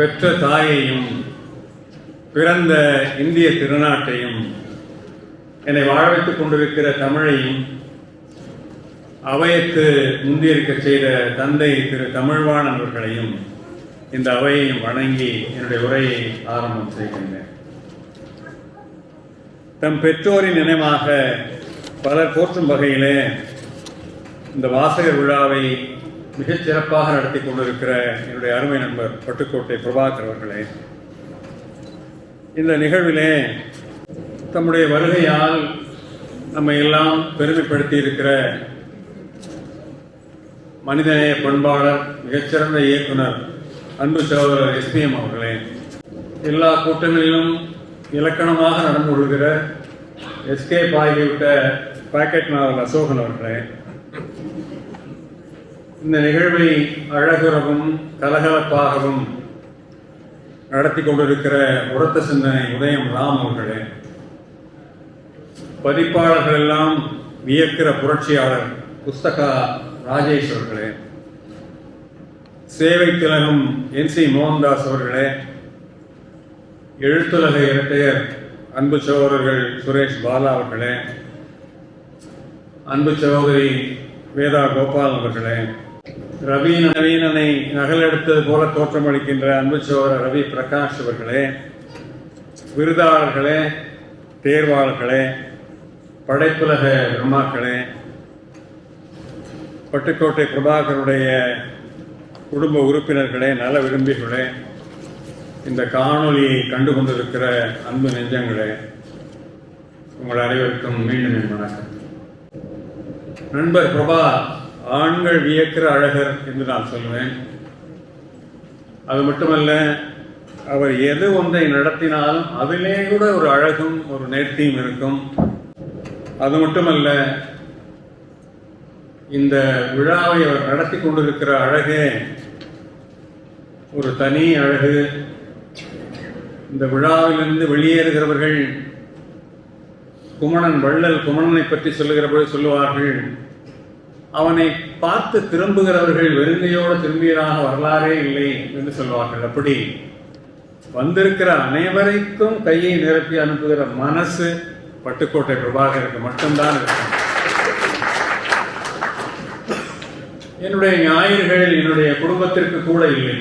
பெற்ற தாயையும் பிறந்த இந்திய திருநாட்டையும் என்னை வாழ வைத்துக் கொண்டிருக்கிற தமிழையும் அவையத்து முந்தியிருக்க செய்த தந்தை திரு தமிழ்வாணன் அவர்களையும் இந்த அவையையும் வணங்கி என்னுடைய உரையை ஆரம்பம் செய்கின்றேன். தம் பெற்றோரின் நினைவாக பலர் போற்றும் வகையிலே இந்த வாசகர் விழாவை மிகச் சிறப்பாக நடத்தி கொண்டிருக்கிற என்னுடைய அருமை நண்பர் பட்டுக்கோட்டை பிரபாகர் அவர்களே இந்த நிகழ்விலே தம்முடைய வருகையால் நம்மை எல்லாம் பெருமைப்படுத்தி இருக்கிற மனிதநேய பண்பாளர் மிகச்சிறந்த இயக்குனர் அன்பு சகோதரர் எஸ்பிஎம் அவர்களே எல்லா கூட்டங்களிலும் இலக்கணமாக நடந்து கொள்கிற S K pocket novel Ashokan அவர்களே இந்த நிகழ்வை அழகுறவும் கலகலப்பாகவும் நடத்தி கொண்டிருக்கிற உரத்த சிந்தனை உதயம் ராம் அவர்களே. பதிப்பாளர்கள் எல்லாம் வியக்கிற புரட்சியாளர் புஸ்தகா ராஜேஷ் அவர்களே. சேவை திலகம் என் சி மோகன்தாஸ் அவர்களே. எழுத்துலக இரட்டையர் அன்பு சகோதரர்கள் சுரேஷ் பாலா அவர்களே. அன்பு சகோதரி வேதா கோபால் அவர்களே. ரவி நவீனனை நகலெடுத்தது போல தோற்றமளிக்கின்ற அன்பு சோர ரவி பிரகாஷ் அவர்களே விருதாளர்களே தேர்வாளர்களே படைப்புலக பிரம்மாக்களே பட்டுக்கோட்டை பிரபாகருடைய குடும்ப உறுப்பினர்களே நல விரும்பிகளே இந்த காணொலியை கண்டு கொண்டிருக்கிற அன்பு நெஞ்சங்களே உங்கள் அனைவருக்கும் மீண்டும் என் வணக்கம். நண்பர் பிரபா ஆண்கள் வியக்கிற அழகர் என்று நான் சொல்லுவேன் அது மட்டுமல்ல அவர் எது ஒன்றை நடத்தினாலும் அதிலே கூட ஒரு அழகும் ஒரு நேர்த்தியும் இருக்கும். அது மட்டுமல்ல இந்த விழாவை அவர் நடத்தி கொண்டிருக்கிற அழகே ஒரு தனி அழகு. இந்த விழாவிலிருந்து வெளியேறுகிறவர்கள் குமணன் வள்ளல் குமணனை பற்றி சொல்லுகிற போது சொல்லுவார்கள் அவனை பார்த்து திரும்புகிறவர்கள் வெறுங்கையோடு திரும்பியதாக வரலாறே இல்லை என்று சொல்வார்கள். அப்படி வந்திருக்கிற அனைவரைக்கும் கையை நிரப்பி அனுப்புகிற மனசு பட்டுக்கோட்டை பிரபாகருக்கு மட்டும்தான் இருக்கும். என்னுடைய ஞாயிறுகள் என்னுடைய குடும்பத்திற்கு கூட இல்லை.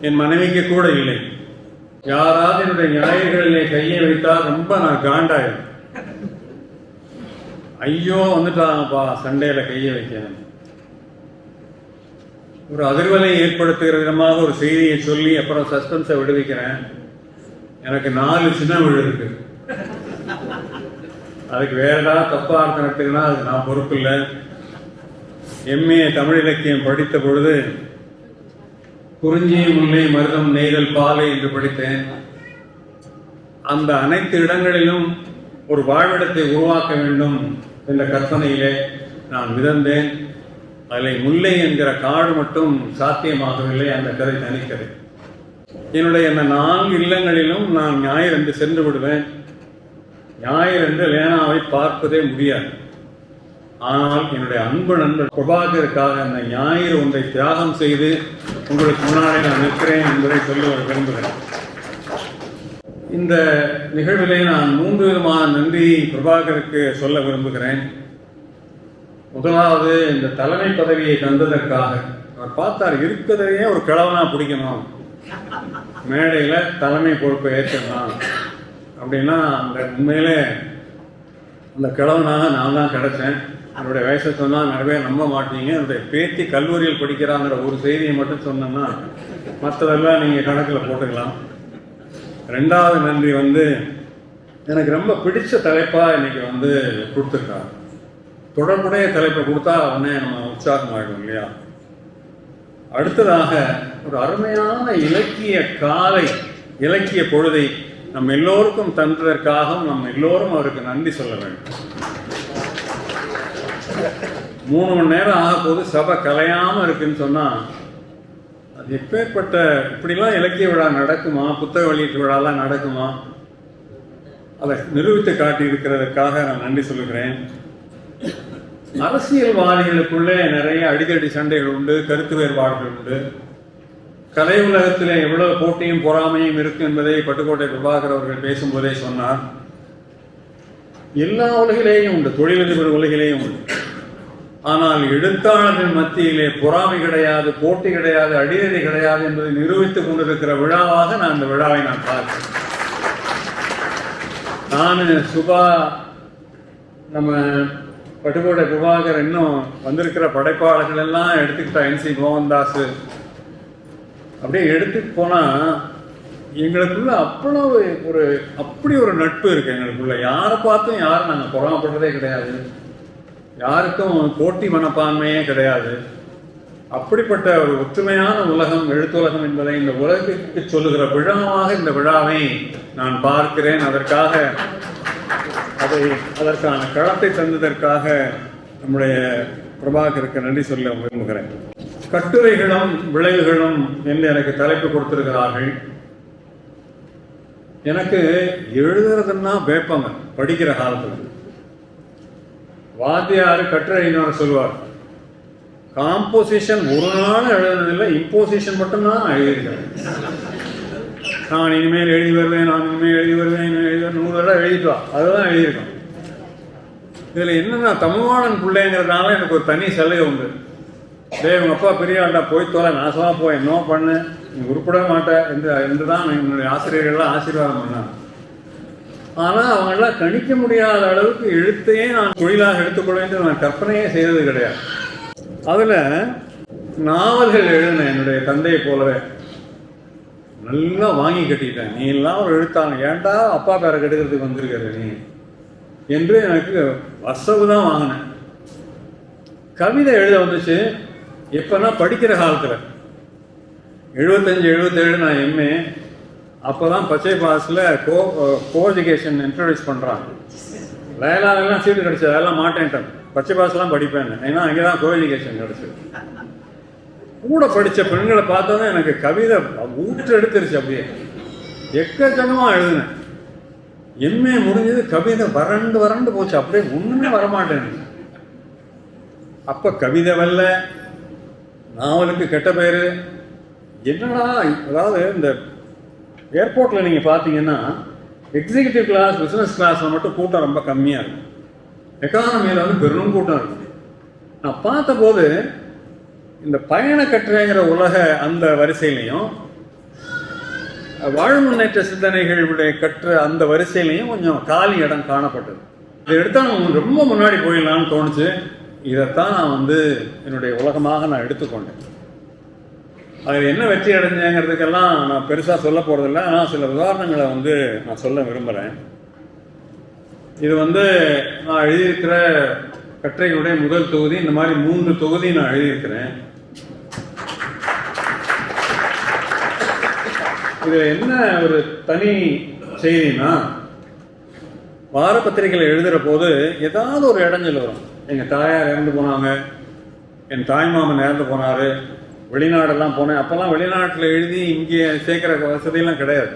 என் மனைவிக்கு கூட இல்லை. யாராவது என்னுடைய ஞாயிறுகளிலே கையை வைத்தால் ரொம்ப நான் காண்டாயிரும் ஐயோ வந்துட்டாங்கப்பா. சண்டையில் கையை வைக்கணும் ஒரு அதிர்வலை ஏற்படுத்துகிற விதமாக ஒரு செய்தியை சொல்லி அப்புறம் சஸ்பென்ஸை விடுவிக்கிறேன். எனக்கு நாலு சின்ன விழுது அதுக்கு வேற ஏதாவது தப்பா அர்த்தம் எடுத்துக்கினா அதுக்கு நான் பொறுப்பு இல்லை. எம்ஏ தமிழ் இலக்கியம் படித்த பொழுது குறிஞ்சி முல்லை மருதம் நெய்தல் பாலை என்று படித்தேன். அந்த அனைத்து இடங்களிலும் ஒரு வாழ்விடத்தை உருவாக்க வேண்டும் என்ற கற்பனையிலே நான் மிதந்தேன். அதில் முல்லை என்கிற காடு மட்டும் சாத்தியமாகவில்லை அந்த கதை தனிக்கதை. என்னுடைய அந்த நான்கு இல்லங்களிலும் நான் ஞாயிறன்று சென்று விடுவேன். ஞாயிறன்று லேனாவை பார்ப்பதே முடியாது. ஆனால் என்னுடைய அன்பு நண்பர் பிரபாகருக்காக அந்த ஞாயிறு ஒன்றை தியாகம் செய்து உங்களுக்கு முன்னாடி நான் நிற்கிறேன் என்பதை சொல்ல விரும்புகிறேன். இந்த நிகழ்விலே நான் மூன்று விதமான நன்றி பிரபாகருக்கு சொல்ல விரும்புகிறேன். முதலாவது இந்த தலைமை பதவியை தந்ததற்காக. அவர் பார்த்தார் இருக்கிறதையே ஒரு கிழவனா பிடிக்கணும். மேடையில் தலைமை பொறுப்பை ஏற்கலாம் அப்படின்னா அந்த உண்மையிலே அந்த கிழவனாக நான் தான் கிடைச்சேன். என்னுடைய வயசை சொன்னால் நிறைய நம்ப மாட்டீங்க. என்னுடைய பேத்தி கல்லூரியில் படிக்கிறாங்கிற ஒரு செய்தியை மட்டும் சொன்னோம்னா மற்றதெல்லாம் நீங்கள் கணக்கில் போட்டுக்கலாம். ரெண்டாவது நன்றி வந்து எனக்கு ரொம்ப பிடிச்ச தலைப்பாக இன்னைக்கு வந்து கொடுத்துருக்காங்க தொடர்புடைய தலைப்பை கொடுத்தா உடனே நம்ம உற்சாகமாகிடும் இல்லையா? அடுத்ததாக ஒரு அருமையான இலக்கிய காலை இலக்கிய பொழுதை நம் எல்லோருக்கும் தந்ததற்காகவும் நம்ம எல்லோரும் அவருக்கு நன்றி சொல்ல வேண்டும். மூணு மணி நேரம் ஆக போது சபை கலையாமல் இருக்குன்னு சொன்னால் எப்பேற்பட்ட இப்படிலாம் இலக்கிய விழா நடக்குமா? புத்தக வெளியீட்டு விழாலாம் நடக்குமா? அதை நிரூபித்து காட்டியிருக்கிறதுக்காக நான் நன்றி சொல்லுகிறேன். அரசியல்வாதிகளுக்குள்ளே நிறைய அடிக்கடி சண்டைகள் உண்டு கருத்து வேறுபாடுகள் உண்டு. கலை உலகத்தில் எவ்வளவு போட்டியும் பொறாமையும் இருக்கு என்பதை பட்டுக்கோட்டை பிரபாகர் அவர்கள் பேசும்போதே சொன்னார். எல்லா உலகிலேயும் உண்டு தொழிலதிபர் உலகிலேயும் உண்டு. ஆனால் எழுத்தாளர்கள் மத்தியிலே பொறாமை கிடையாது போட்டி கிடையாது அடிதடி கிடையாது என்பதை நிரூபித்துக் கொண்டிருக்கிற விழாவாக நான் இந்த விழாவை நான் பார்க்கிறேன். நான் சுபா நம்ம பட்டுக்கோட்டை பிரபாகர் இன்னும் வந்திருக்கிற படைப்பாளர்கள் எல்லாம் எடுத்துக்கிட்டா என்சி மோகன்தாஸ் அப்படியே எடுத்துட்டு போனா எங்களுக்குள்ள அவ்வளவு ஒரு அப்படி ஒரு நட்பு இருக்கு எங்களுக்குள்ள. யாரை பார்த்தும் யாரும் நாங்கள் பொறாமப்படுறதே கிடையாது. யாருக்கும் போட்டி மனப்பான்மையே கிடையாது. அப்படிப்பட்ட ஒரு ஒற்றுமையான உலகம் எழுத்துலகம் என்பதை இந்த உலகிற்கு சொல்லுகிற விழாவாக இந்த விழாவை நான் பார்க்கிறேன். அதற்காக அதை அதற்கான களத்தை தந்ததற்காக நம்முடைய பிரபாகருக்கு நன்றி சொல்ல விரும்புகிறேன். கட்டுரைகளும் விளைவுகளும் என்று எனக்கு தலைப்பு கொடுத்திருக்கிறார்கள். எனக்கு எழுதுறதுன்னா வேப்பங்க படிக்கிற காலத்துக்கு வாத்தியார் கட்டுரைன்னு சொல்லுவார் காம்போசிஷன் ஒரு நாள் எழுதுனதில்லை இம்போசிஷன் மட்டும்தான் எழுதியிருக்காரு நான் இனிமேல் எழுதி வருவேன் நான் இனிமேல் எழுதி வருவேன் இனிமேல் எழுதி நூறு தடவை எழுதிட்டு வா. அதுதான் எழுதியிருக்கோம் இதில் என்னென்னா தமிழ்வாணன் பிள்ளைங்கிறதுனால எனக்கு ஒரு தனி சலுகை உண்டு. டே உங்கள் அப்பா பெரிய ஆண்டா போய் தோலை நாசமாக போய் என்ன பண்ணு நீ உருப்பிட மாட்டேன் என்று என்று தான் என்னுடைய ஆசிரியர்கள்லாம் ஆசீர்வாதம் பண்ணாங்க. ஆனால் அவங்களாம் கணிக்க முடியாத அளவுக்கு எழுத்தையே நான் தொழிலாக எடுத்துக்கொள்ள வேண்டும் நான் கற்பனையே செய்தது கிடையாது. அதில் நாவல்கள் எழுதினேன் என்னுடைய தந்தையை போலவே நல்லா வாங்கி கட்டிட்டேன். நீ எல்லாம் ஒரு எழுத்தாங்க ஏன்டா அப்பா பேரை கெடுக்கிறதுக்கு வந்திருக்கிற நீ? என்று எனக்கு வசவு தான் வாங்கினேன். கவிதை எழுத வந்துச்சு. எப்போனா படிக்கிற காலத்தில். எழுபத்தஞ்சு எழுபத்தேழு நான் எம்ஏ அப்போ தான் பச்சை பாஸில் கோ கோ எஜுகேஷன் இன்ட்ரடியூஸ் பண்ணுறாங்க லயலாலெல்லாம் சீட்டு கிடச்சது அதெல்லாம் மாட்டேன்ட்டேன் பச்சை பாஸ்லாம் படிப்பேன் ஏன்னா அங்கே தான் கோ எஜுகேஷன் கிடச்சது கூட படித்த பெண்களை பார்த்தோன்னே எனக்கு கவிதை ஊற்று எடுத்துருச்சு அப்படியே. எக்கச்சக்கமாக எழுதினேன். எம்ஏ முடிஞ்சது கவிதை வறண்டு வறண்டு போச்சு. அப்படியே ஒன்றுமே வரமாட்டேன் அப்போ கவிதை வரல நாவலுக்கு கெட்ட பேர். என்னடா அதாவது இந்த ஏர்போர்ட்டில் நீங்கள் பார்த்தீங்கன்னா எக்ஸிகியூட்டிவ் கிளாஸ் பிஸ்னஸ் கிளாஸில் மட்டும் கூட்டம் ரொம்ப கம்மியாக இருக்கும் எக்கானமியில் வந்து பெரும் கூட்டம் இருக்குது நான் பார்த்தபோது இந்த பயண கட்டுரைங்கிற உலக அந்த வரிசையிலையும் வாழ் முன்னேற்ற சிந்தனைகளுடைய கற்ற அந்த வரிசையிலையும் கொஞ்சம் காலி இடம் காணப்பட்டது. இதை எடுத்தா நான் ரொம்ப முன்னாடி போயிடலாம்னு தோணுச்சு. இதைத்தான் நான் வந்து என்னுடைய உலகமாக நான் எடுத்துக்கொண்டேன். அதில் என்ன வெற்றி அடைஞ்சேங்கிறதுக்கெல்லாம் நான் பெருசாக சொல்ல போகிறதில்ல ஆனால் சில உதாரணங்களை வந்து நான் சொல்ல விரும்புகிறேன் இது வந்து நான் எழுதியிருக்கிற கட்டுரைகளுடைய முதல் தொகுதி. இந்த மாதிரி மூன்று தொகுதி நான் எழுதியிருக்கிறேன். இது என்ன ஒரு தனி செய்தினா வார பத்திரிகையில் எழுதுகிற போது ஏதாவது ஒரு இடைஞ்சல் வரும். எங்கள் தாயார் இறந்து போனாங்க. என் தாய்மாமன் இறந்து போனார். வெளிநாடெல்லாம் போனேன். அப்போல்லாம் வெளிநாட்டில் எழுதி இங்கே சேர்க்குற வசதியெல்லாம் கிடையாது.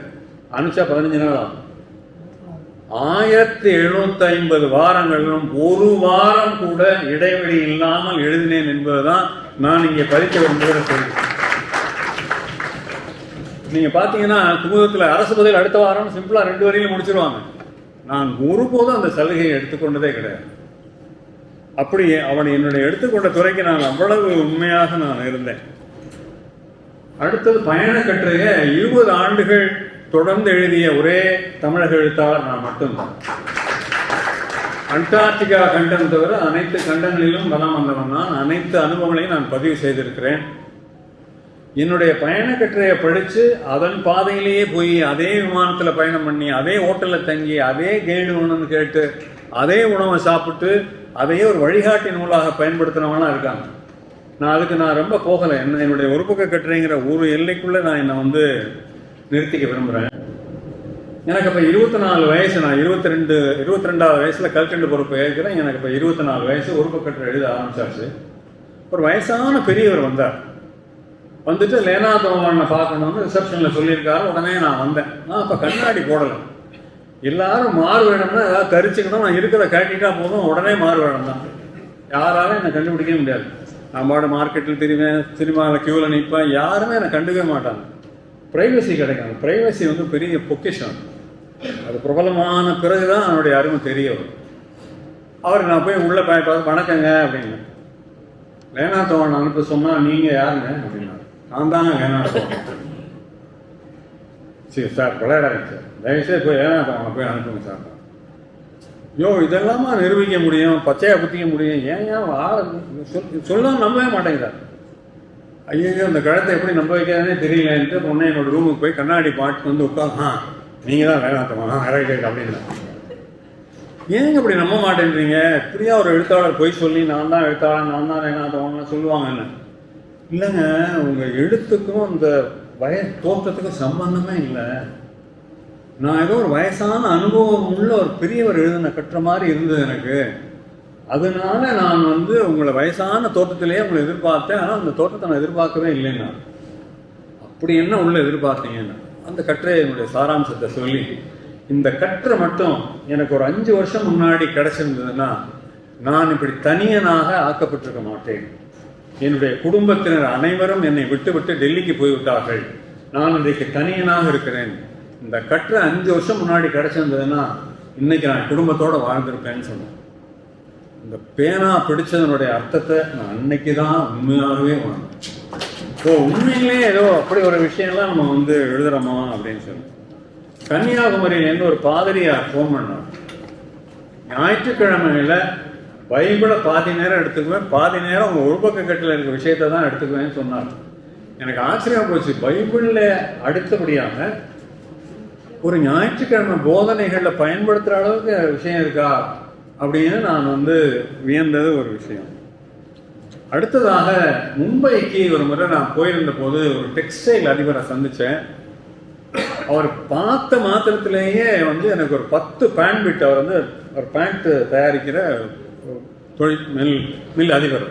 அனுப்பிச்சா பதினஞ்சு நாள் ஆகும். ஆயிரத்தி எழுநூத்தி ஐம்பது வாரங்களிலும் ஒரு வாரம் கூட இடைவெளி இல்லாமல் எழுதினேன் என்பதுதான் நான் இங்கே பதிக்க விரும்புகிற செய்தி நீங்க பாத்தீங்கன்னா குமுதத்தில் அரசு பதில் அடுத்த வாரம் சிம்பிளா ரெண்டு வரையிலும் முடிச்சிருவாங்க. நான் ஒருபோதும் அந்த சலுகையை எடுத்துக்கொண்டதே கிடையாது. அப்படி அவன் என்னுடைய எடுத்துக்கொண்ட துறைக்கு நான் அவ்வளவு உண்மையாக நான் இருந்தேன். அடுத்தது பயண கட்டுரைய இருபது ஆண்டுகள் தொடர்ந்து எழுதிய ஒரே தமிழக எழுத்தாளர் நான் மட்டும்தான் அண்டார்டிகா கண்டம் தவிர அனைத்து கண்டங்களிலும் வலம் வந்தவன் நான். அனைத்து அனுபவங்களையும் நான் பதிவு செய்திருக்கிறேன். என்னுடைய பயண கட்டுரையை படித்து அதன் பாதையிலேயே போய் அதே விமானத்தில் பயணம் பண்ணி அதே ஹோட்டலில் தங்கி அதே கைடு உணவுன்னு கேட்டு அதே உணவை சாப்பிட்டு அதையே ஒரு வழிகாட்டி நூலாக பயன்படுத்தினவங்களாம் இருக்காங்க. நான் அதுக்கு நான் ரொம்ப போகலை. என்ன என்னுடைய ஒரு பக்க கட்டுரைங்கிற ஒரு எல்லைக்குள்ளே நான் என்னை வந்து நிறுத்திக்க விரும்புகிறேன். எனக்கு இப்போ இருபத்தி நாலு வயசு நான் இருபத்தி ரெண்டு இருபத்தி ரெண்டாவது வயசில் கல்கண்டு பொறுப்பு ஏற்கிறேன். எனக்கு இப்போ இருபத்தி நாலு வயசு ஒரு பக்கத்தில் எழுத ஆரம்பிச்சாச்சு. ஒரு வயசான பெரியவர் வந்தார். வந்துட்டு லேனா தோமனை பார்க்கணும்னு ரிசப்ஷனில் சொல்லியிருக்காரு. உடனே நான் வந்தேன். நான் இப்போ கண்ணாடி போடலை. எல்லாரும் மாறு வேணும்னா ஏதாவது தரிச்சுக்கணும் நான் இருக்கிறத கட்டிட்டா போதும். உடனே மாறு வேணும் தான் யாராலும் என்னை கண்டுபிடிக்கவே முடியாது. நம்மளோட மார்க்கெட்டில் திரும்பேன் திரும்ப க்யூவில் நிற்பேன் யாருமே என்னை கண்டுக்கவே மாட்டாங்க. ப்ரைவசி கிடைக்கும் ப்ரைவசி வந்து பெரிய பொக்கிஷம் அது. பிரபலமான பிறகு தான் அவனுடைய அருமை தெரிய வரும். அவர் நான் போய் உள்ளே போய் பார்த்து வணக்கங்க அப்படின்னு. லேனா தோழன் அனுப்ப சொன்னால் நீங்கள் யாருங்க? அப்படின்னா நான் தாங்க லேனா தோழன் சரி சார் விளையாடாங்க சார். தயவுசெய்து போய் லேனா தோழனை போய் அனுப்புங்க சார். யோ இதெல்லாமா நிரூபிக்க முடியும்? பச்சையை பற்றிக்க முடியும்? ஏன் ஏன் ஆள சொல் சொல்ல நம்பவே மாட்டேங்கிறார். ஐயோ அந்த கழுத்தை எப்படி நம்ப வைக்காதே தெரியலன்ட்டு பொண்ணை என்னோட ரூமுக்கு போய் கண்ணாடி பாட்டு வந்து உட்காந்து ஆ நீங்கள் தான் வேணாத்தமா ரைட் அப்படின்னா. ஏங்க இப்படி நம்ப மாட்டேன்றீங்க? இப்படியா ஒரு எழுத்தாளர் போய் சொல்லி நான் தான் எழுத்தாளர் நான் தான் வேணாத்தவங்க சொல்லுவாங்க என்ன இல்லைங்க உங்கள் எழுத்துக்கும் அந்த வய தோற்றத்துக்கும் சம்பந்தமே இல்லை. நான் ஏதோ ஒரு வயசான அனுபவம் உள்ள ஒரு பெரியவர் எழுதின கட்டுற மாதிரி இருந்தது எனக்கு. அதனால நான் வந்து உங்களை வயசான தோட்டத்திலேயே உங்களை எதிர்பார்த்தேன். ஆனால் அந்த தோட்டத்தை நான் எதிர்பார்க்கவே இல்லைன்னா அப்படி என்ன உள்ள எதிர்பார்த்தீங்கன்னா அந்த கட்டுரை என்னுடைய சாராம்சத்தை சொல்லி இந்த கட்டுரை மட்டும் எனக்கு ஒரு அஞ்சு வருஷம் முன்னாடி கிடைச்சிருந்ததுன்னா நான் இப்படி தனியனாக ஆக்கப்பட்டிருக்க மாட்டேன். என்னுடைய குடும்பத்தினர் அனைவரும் என்னை விட்டுவிட்டு டெல்லிக்கு போய்விட்டார்கள். நான் இன்றைக்கு தனியனாக இருக்கிறேன். இந்த கற்று அஞ்சு வருஷம் முன்னாடி கிடச்சிருந்ததுன்னா இன்னைக்கு நான் குடும்பத்தோடு வாழ்ந்திருப்பேன்னு சொன்னேன் இந்த பேனா பிடிச்சதனுடைய அர்த்தத்தை நான் அன்னைக்கு தான் உண்மையாகவே உணர்ந்தேன். ஓ உண்மையிலே ஏதோ அப்படி ஒரு விஷயம்லாம் நம்ம வந்து எழுதுறோமா அப்படின்னு சொல்லி கன்னியாகுமரியிலேருந்து ஒரு பாதிரியார் ஃபோன் பண்ணார். ஞாயிற்றுக்கிழமையில பைபிளை பாதி நேரம் எடுத்துக்குவேன் பாதி நேரம் உங்கள் உள்பக்கட்டில் இருக்கிற இருக்க விஷயத்தை தான் எடுத்துக்குவேன்னு சொன்னார். எனக்கு ஆச்சரியம் போச்சு. பைபிளில் அடுத்தபடியாக ஒரு ஞாயிற்றுக்கிழமை போதனைகளில் பயன்படுத்துகிற அளவுக்கு விஷயம் இருக்கா அப்படின்னு நான் வந்து வியந்தது ஒரு விஷயம். அடுத்ததாக மும்பைக்கு ஒரு முறை நான் போயிருந்த போது ஒரு டெக்ஸ்டைல் அதிபரை சந்தித்தேன் அவர் பார்த்த மாத்திரத்திலேயே வந்து எனக்கு ஒரு பத்து பேண்ட் பிட் அவர் வந்து ஒரு பேண்ட் தயாரிக்கிற தொழில் மில் மில் அதிபர்.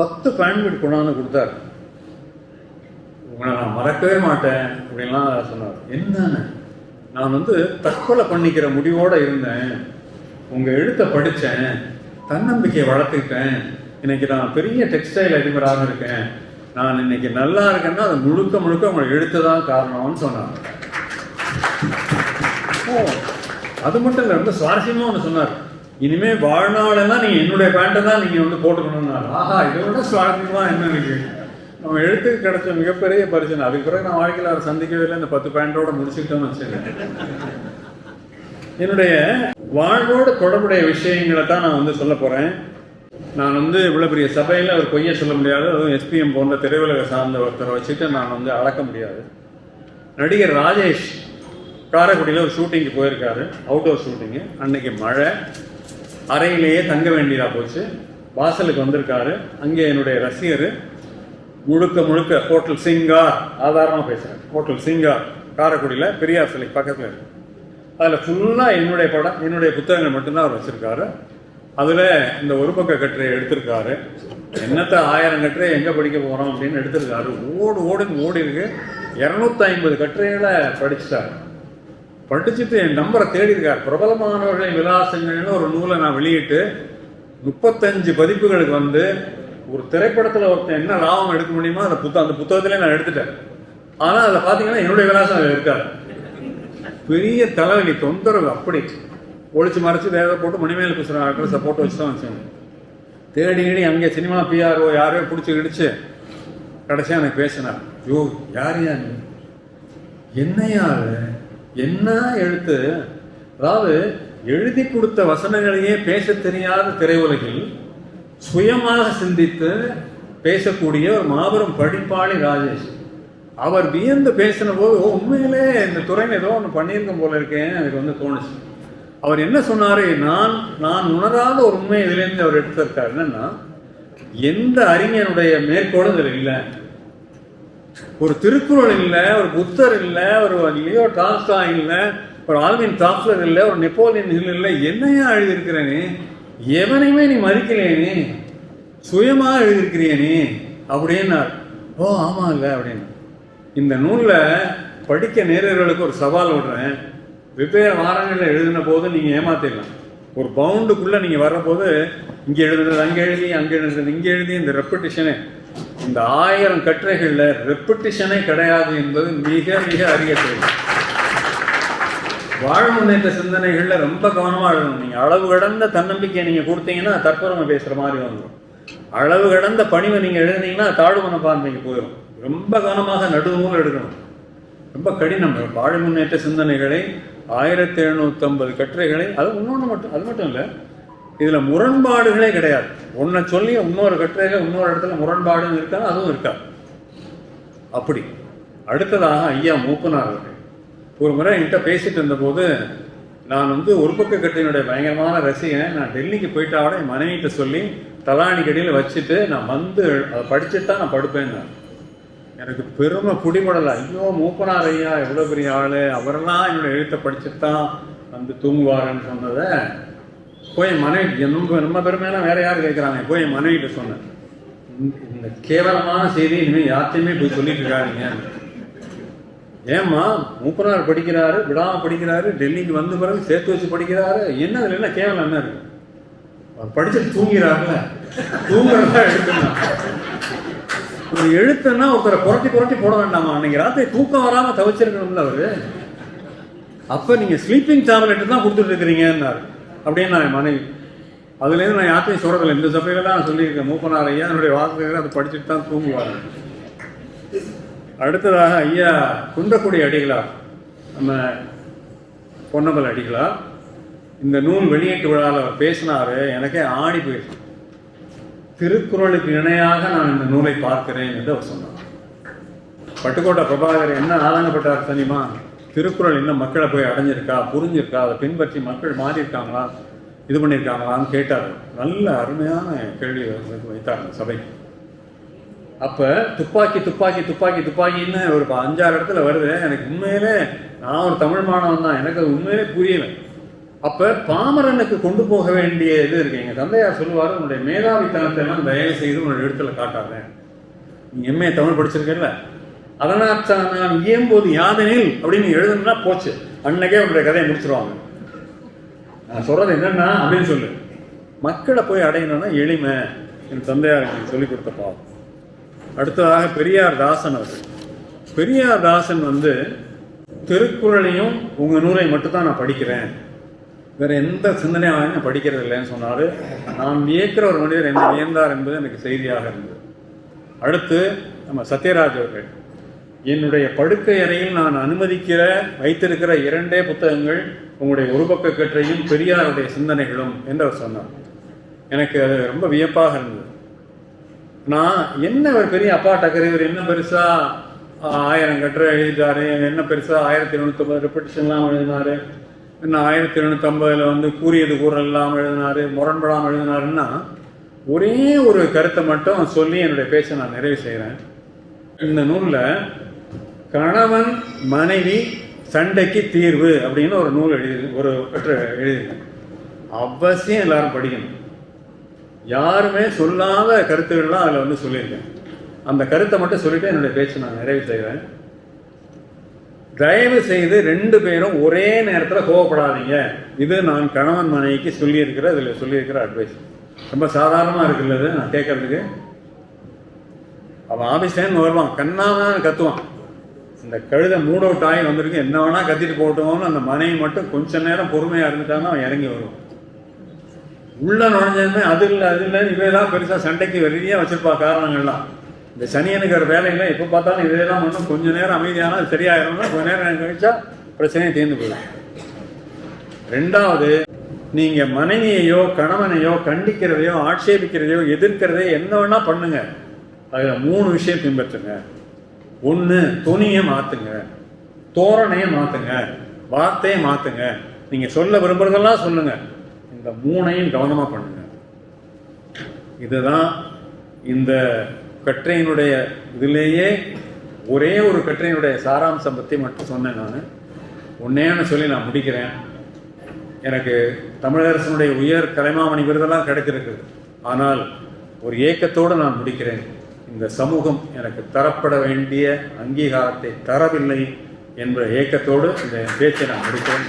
பத்து பேண்ட் பிட் கொண்டாந்து கொடுத்தாரு. உங்களை நான் மறக்கவே மாட்டேன் அப்படின்லாம் சொன்னார். என்னன்னு? நான் வந்து தற்கொலை பண்ணிக்கிற முடிவோடு இருந்தேன். உங்கள் எழுத்தை படித்தேன் தன்னம்பிக்கையை வளர்த்துக்கிட்டேன். இன்னைக்கு நான் பெரிய டெக்ஸ்டைல் அதிபராக இருக்கேன். நான் இன்னைக்கு நல்லா இருக்கேன்னா அது முழுக்க முழுக்க உங்களை எழுத்து தான் காரணம்னு சொன்னார். ஓ அது மட்டும் இல்லை ரொம்ப சுவாரஸ்யமாக ஒன்று சொன்னார். இனிமே வாழ்நாளெல்லாம் நீங்கள் என்னுடைய பேண்ட்டை தான் நீங்கள் வந்து போட்டுக்கணும்னாரு. ஆஹா இதை விட சுவாரஸ்யமாக என்ன இருக்குது அவன் எழுத்துக்கு கிடைச்ச மிகப்பெரிய பரிசனை அதுக்கு பிறகு நான் வாழ்க்கையில் அவரை சந்திக்கவே இல்லை. இந்த பத்து பாயிண்டோட முடிச்சுக்கிட்டோம்னு வச்சுருக்கேன் என்னுடைய வாழ்வோடு தொடர்புடைய விஷயங்களை தான் நான் வந்து சொல்ல போகிறேன் நான் வந்து இவ்வளோ பெரிய சபையில் ஒரு பொய்ய சொல்ல முடியாது. அதுவும் எஸ்பிஎம் போன்ற திரையுலக சார்ந்த ஒருத்தரை வச்சுட்டு நான் வந்து அளக்க முடியாது. நடிகர் ராஜேஷ் காரைக்குடியில் ஒரு ஷூட்டிங்க்கு போயிருக்காரு. அவுட்டோர் ஷூட்டிங்கு. அன்னைக்கு மழை. அறையிலேயே தங்க வேண்டியதாக போச்சு. வாசலுக்கு வந்திருக்காரு. அங்கே என்னுடைய ரசிகர் முழுக்க முழுக்க ஹோட்டல் சிங்கார் ஆதாரமாக பேசுகிறேன் ஹோட்டல் சிங்கார் காரைக்குடியில் பெரியார் சிலை பக்கத்தில் இருக்கு. அதில் ஃபுல்லாக என்னுடைய படம் என்னுடைய புத்தகங்கள் மட்டும்தான் அவர் வச்சுருக்காரு. அதில் இந்த ஒரு பக்க கட்டுரையை எடுத்திருக்காரு. என்னத்தை ஆயிரம் கட்டுரை எங்கே படிக்க போகிறோம் அப்படின்னு எடுத்திருக்காரு. ஓடு ஓடுன்னு ஓடி இருக்கு. இரநூத்தி ஐம்பது கட்டுரைகளை படிச்சுட்டாரு. படிச்சுட்டு என் நம்பரை தேடியிருக்கார் பிரபலமானவர்களின் விலாசங்கள்னு ஒரு நூலை நான் வெளியிட்டு முப்பத்தஞ்சு பதிப்புகளுக்கு வந்து ஒரு திரைப்படத்தில் ஒருத்தன் என்ன லாபம் எடுக்க முடியுமோ அந்த புத்தகம் அந்த புத்தகத்திலே நான் எடுத்துட்டேன். ஆனால் அதில் பார்த்தீங்கன்னா என்னுடைய விலாசம் அதில் இருக்காது. பெரிய தலைவலி தொந்தரவு அப்படி. ஒழிச்சு மறைச்சு வேக போட்டு மணிமேல் பேசுகிற அட்ரஸை போட்டு வச்சு தான் வச்சேன் தேடி தேடி அங்கே சினிமா பிஆர்ஓ யாரையோ பிடிச்சி கிடிச்சு கடைசியாக எனக்கு பேசினார் யோ யார் யார் என்னையா என்ன எழுத்து? அதாவது எழுதி கொடுத்த வசனங்களையே பேச தெரியாத திரையுலகில் சுயமாக சிந்தித்து பேசக்கூடிய ஒரு மாபெரும் படிப்பாளி ராஜேஷ். அவர் வியந்து பேசின போது உண்மையிலே இந்த துறையில் ஏதோ ஒன்று பண்ணியிருக்கும் போல இருக்கேன் எனக்கு வந்து தோணுச்சு. அவர் என்ன சொன்னார்? நான் நான் உணராத ஒரு உண்மை இதுலேருந்து அவர் எடுத்திருக்கார். என்னன்னா எந்த அறிஞனுடைய மேற்கோளும் இதில் இல்லை. ஒரு திருக்குறள் இல்லை ஒரு புத்தர் இல்லை ஒரு லியோ டால்ஸ்டா இல்லை ஒரு ஆல்வின் டாப்லர் இல்லை ஒரு நெப்போலியன் ஹில் இல்லை என்னையா எழுதியிருக்கிறேனே? எவனையுமே நீ மதிக்கலேனே சுயமாக எழுதியிருக்கிறியனே? அப்படின்னார். ஓ ஆமாம் இல்லை அப்படின்னு இந்த நூலில் படிக்க நேரர்களுக்கு ஒரு சவால் விடுறேன். வெவ்வேறு வாரங்களில் எழுதின போது நீங்கள் ஏமாத்திடலாம். ஒரு பவுண்டுக்குள்ளே நீங்கள் வர்றபோது இங்கே எழுதுறது அங்கே எழுதி அங்கே எழுதுறது இங்கே எழுதி இந்த ரெப்படிஷனே இந்த ஆயிரம் கட்டுரைகளில் ரெப்படிஷனே கிடையாது என்பது மிக மிக அறிய தெரியும் வாழ் முன்னேற்ற சிந்தனைகளில் ரொம்ப கவனமாக எழுதணும். நீங்கள் அளவு கடந்த தன்னம்பிக்கையை நீங்கள் கொடுத்தீங்கன்னா தற்புறமை பேசுகிற மாதிரி வந்துடும். அளவு கடந்த பணிவை நீங்கள் எழுதுனீங்கன்னா தாழ்வு மனப்பான்மைக்கு போயிடும். ரொம்ப கவனமாக நடுவும் எடுக்கணும். ரொம்ப கடினம். வாழ் முன்னேற்ற சிந்தனைகளை ஆயிரத்தி எழுநூற்றம்பது கட்டுரைகளை அது இன்னொன்று மட்டும் அது மட்டும் இல்லை இதில் முரண்பாடுகளே கிடையாது. ஒன்றை சொல்லி இன்னொரு கட்டுரையில் இன்னொரு இடத்துல முரண்பாடுன்னு இருக்காது அதுவும் இருக்காது அப்படி. அடுத்ததாக ஐயா மூப்பனார் அவர்கள். ஒரு முறை என்கிட்ட பேசிட்டு இருந்தபோது நான் வந்து ஒரு பக்க கட்டினுடைய பயங்கரமான ரசிகன் நான் டெல்லிக்கு போயிட்டாவோட என் மனைவிட்ட சொல்லி தலாணி கடியில் வச்சுட்டு நான் வந்து அதை படிச்சுட்டு தான் நான் படுப்பேன் எனக்கு பெருமை பிடிபடலை ஐயோ மூப்பனார் ஐயா எவ்வளோ பெரிய ஆள். அவரெல்லாம் என்னோட எழுத்தை படிச்சுட்டு தான் வந்து தூங்குவாருன்னு சொன்னதை போய் என் மனைவி ரொம்ப ரொம்ப பெருமையெல்லாம் வேற யார் கேட்குறாங்க? போய் என் மனைவிட்ட சொன்னேன். இந்த- இந்த கேவலமான செய்தி இனிமேல் யார்த்தையுமே போய் சொல்லிட்டு இருக்காதீங்க. ஏம்மா மூப்பனார் படிக்கிறாரு விடாமல் படிக்கிறாரு டெல்லிக்கு வந்த பிறகு சேர்த்து வச்சு படிக்கிறாரு. என்ன அதில் என்ன கேவலம் என்ன இருக்கு? அவர் படிச்சுட்டு தூங்கிறாருல. தூங்குறதா எழுத்துனா ஒரு எழுத்துன்னா ஒருத்தரை புரட்டி புரட்டி போட வேண்டாமா? அன்னைக்கு ராத்திரி தூக்கம் வராமல் தவிச்சிருக்கணும்ல அவரு. அப்போ நீங்கள் ஸ்லீப்பிங் டேப்லெட் தான் கொடுத்துட்டு இருக்கிறீங்கன்னாரு. அப்படின்னு நான் என் மனைவி. அதுலேருந்து நான் யார்ட்டையும் சொல்றதில்லை இந்த சபையில தான் நான் சொல்லியிருக்கேன். மூப்பனார் ஐயா என்னுடைய வாக்குகளை அதை படிச்சுட்டு தான் தூங்குவார். அடுத்ததாக ஐயா குன்றக்குடி அடிகளார் நம்ம பொன்னம்பல் அடிகளார் இந்த நூல் வெளியீட்டு விழாவில் அவர் பேசினாரு எனக்கே ஆணி போயிடுச்சு. திருக்குறளுக்கு இணையாக நான் இந்த நூலை பார்க்கிறேன் என்று அவர் சொன்னார். பட்டுக்கோட்டை பிரபாகர் என்ன ஆதங்கப்பட்டார் தெரியுமா? திருக்குறள் இன்னும் மக்களை போய் அடைஞ்சிருக்கா புரிஞ்சிருக்கா அதை பின்பற்றி மக்கள் மாறியிருக்காங்களா இது பண்ணியிருக்காங்களான்னு கேட்டார். நல்ல அருமையான கேள்வி வைத்தார் சபைக்கு. அப்போ துப்பாக்கி துப்பாக்கி துப்பாக்கி துப்பாக்கின்னு ஒரு ப- அஞ்சாறு இடத்துல வருது. எனக்கு உண்மையிலே நான் ஒரு தமிழ் மாணவன் தான். எனக்கு அது உண்மையிலே புரியல. அப்போ பாமரனுக்கு கொண்டு போக வேண்டிய இது இருக்கு. எங்கள் தந்தையார் சொல்லுவார் உன்னுடைய மேதாவித்தனத்தை எல்லாம் தயவு செய்து உன்னோட எழுத்துல காட்டாத. நீ எம்ஏ தமிழ் படிச்சிருக்கல அதனால் தான் நான் இயம்போது யாதனில் அப்படின்னு எழுதுனா போச்சு. அன்னைக்கே உங்களுடைய கதையை முடிச்சிருவாங்க. நான் சொல்கிறது என்னன்னா அப்படின்னு சொல்லு. மக்களை போய் அடையணும்னா எளிமை. என் தந்தையார் எனக்கு சொல்லிக் கொடுத்த பாவம். அடுத்ததாக பெரியார் தாசன் அவர்கள். பெரியார் தாசன் வந்து திருக்குறளையும் உங்கள் நூலை மட்டும்தான் நான் படிக்கிறேன். வேற எந்த சிந்தனையாக நான் படிக்கிறது இல்லைன்னு சொன்னார். நான் வியக்கிற ஒரு மனிதர் என்ன வியந்தார் என்பது எனக்கு செய்தியாக இருந்தது. அடுத்து நம்ம சத்யராஜ் அவர்கள். என்னுடைய படுக்கை அறையில் நான் அனுமதிக்கிற வைத்திருக்கிற இரண்டே புத்தகங்கள் உங்களுடைய ஒரு பக்க கற்றையும் பெரியாருடைய சிந்தனைகளும் என்று அவர் சொன்னார். எனக்கு அது ரொம்ப வியப்பாக இருந்தது. நான் என்ன ஒரு பெரிய அப்பா டக்கர் இவர் என்ன பெருசா ஆயிரம் கட்டுரை எழுதிட்டாரு என்ன பெருசா ஆயிரத்தி எழுநூத்தம்பது ரெப்படிஷன்லாம் எழுதினாரு என்ன ஆயிரத்தி எழுநூத்தம்பதுல வந்து கூறியது கூறலாம் எழுதினாரு முரண்படாமல் எழுதினாருன்னா ஒரே ஒரு கருத்தை மட்டும் சொல்லி என்னுடைய பேச்சை நான் நிறைவு செய்கிறேன் இந்த நூலில் கணவன் மனைவி சண்டைக்கு தீர்வு அப்படின்னு ஒரு நூல் எழுதி ஒரு கட்டுரை எழுதியிருக்கேன் அவசியம் எல்லாரும் படிக்கணும். யாருமே சொல்லாத கருத்துக்கள்லாம் அதில் வந்து சொல்லியிருக்கேன். அந்த கருத்தை மட்டும் சொல்லிட்டு என்னுடைய பேச்சை நான் நிறைவு செய்கிறேன் தயவு செய்து ரெண்டு பேரும் ஒரே நேரத்தில் கோவப்படாதீங்க. இது நான் கணவன் மனைவிக்கு சொல்லியிருக்கிற இதில் சொல்லியிருக்கிற அட்வைஸ் ரொம்ப சாதாரணமாக இருக்குல்ல நான் கேட்கறதுக்கு? அவன் ஆஃபீஸ்லேருந்து வருவான் கண்ணாமதான் கத்துவான். இந்த கழுதை மூட் அவுட் ஆகி வந்திருக்கு என்ன வேணால் கத்திட்டு போட்டோம்னு அந்த மனைவி மட்டும் கொஞ்ச நேரம் பொறுமையாக இருந்துட்டான்னா அவன் இறங்கி வருவான். உள்ள நுழைஞ்சதுமே அது இல்லை அது இல்லை இவே தான் பெருசாக சண்டைக்கு வெளியே வச்சிருப்பா காரணங்கள்லாம். இந்த சனியனுக்கு ஒரு வேலையில எப்போ பார்த்தாலும் இதே தான் பண்ணும் கொஞ்ச நேரம் அமைதியானா அது சரியாயிரும்னா கொஞ்ச நேரம் கழிச்சா பிரச்சனையை தீர்ந்து போயிடும். ரெண்டாவது நீங்கள் மனைவியையோ கணவனையோ கண்டிக்கிறதையோ ஆட்சேபிக்கிறதையோ எதிர்க்கிறதையோ என்ன வேணால் பண்ணுங்க. அதில் மூணு விஷயம் பின்பற்றுங்க. ஒன்று துணியை மாற்றுங்க தோரணையை மாற்றுங்க வார்த்தையை மாற்றுங்க நீங்கள் சொல்ல விரும்புறதெல்லாம் சொல்லுங்கள் இந்த மூணையும் கவனமாக பண்ணுங்க. இதுதான் இந்த கற்றையினுடைய இதிலேயே ஒரே ஒரு கற்றையினுடைய சாராம்சம் பற்றி மட்டும் சொன்னேன் நான். ஒன்னேன்னு சொல்லி நான் முடிக்கிறேன். எனக்கு தமிழரசனுடைய உயர் கலைமாமணி விருதெல்லாம் கிடைத்திருக்கு. ஆனால் ஒரு ஏக்கத்தோடு நான் முடிக்கிறேன். இந்த சமூகம் எனக்கு தரப்பட வேண்டிய அங்கீகாரத்தை தரவில்லை என்ற ஏக்கத்தோடு இந்த பேச்சை நான் முடிக்கிறேன்.